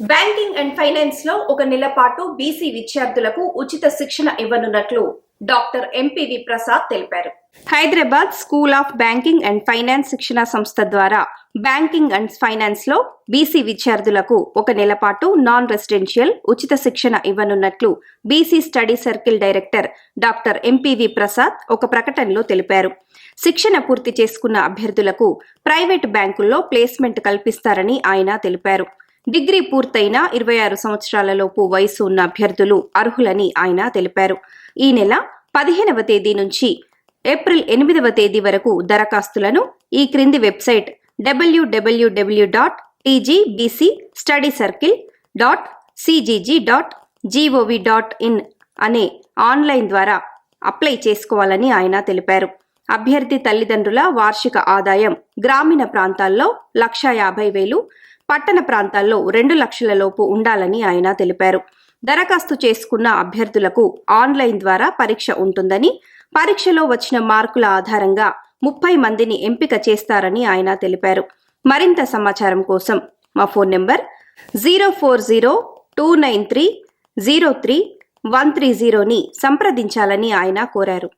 Banking and ఫైనాన్స్లో ఒక నెల పాటు బీసీ విద్యార్థులకు ఉచిత శిక్షణ ఇవ్వనున్నట్లు డాక్టర్ ఎంపీవి ప్రసాద్ తెలిపారు. Hyderabad school of banking and finance శిక్షణ సంస్థ ద్వారా బ్యాంకింగ్ అండ్ ఫైనాన్స్లో బీసీ విద్యార్థులకు ఒక నెల పాటు నాన్ రెసిడెన్షియల్ ఉచిత శిక్షణ ఇవ్వనున్నట్లు BC study circle director doctor M P V Prasad ఒక ప్రకటనలో తెలిపారు. శిక్షణ పూర్తి చేసుకున్న అభ్యర్థులకు ప్రైవేట్ బ్యాంకుల్లో ప్లేస్మెంట్ కల్పిస్తారని ఆయన తెలిపారు. డిగ్రీ పూర్తయిన ఇరవై ఆరు సంవత్సరాలలోపు వయసు ఉన్న అభ్యర్థులు అర్హులని ఆయన తెలిపారు. ఈ నెల పదిహేనవ తేదీ నుంచి ఏప్రిల్ ఎనిమిదవ తేదీ వరకు దరఖాస్తులను ఈ క్రింది website W W W dot TGBC study circle dot CGG dot G O V dot in అనే ఆన్లైన్ ద్వారా అప్లై చేసుకోవాలని ఆయన తెలిపారు. అభ్యర్థి తల్లిదండ్రుల వార్షిక ఆదాయం గ్రామీణ ప్రాంతాల్లో లక్షా యాభై వేలు పట్టణ ప్రాంతాల్లో రెండు లక్షల లోపు ఉండాలని ఆయన తెలిపారు. దరఖాస్తు చేసుకున్న అభ్యర్థులకు ఆన్లైన్ ద్వారా పరీక్ష ఉంటుందని పరీక్షలో వచ్చిన మార్కుల ఆధారంగా ముప్పై మందిని ఎంపిక చేస్తారని ఆయన తెలిపారు. మరింత సమాచారం కోసం మా phone number zero four zero two nine three zero three one three జీరోని సంప్రదించాలని ఆయన కోరారు.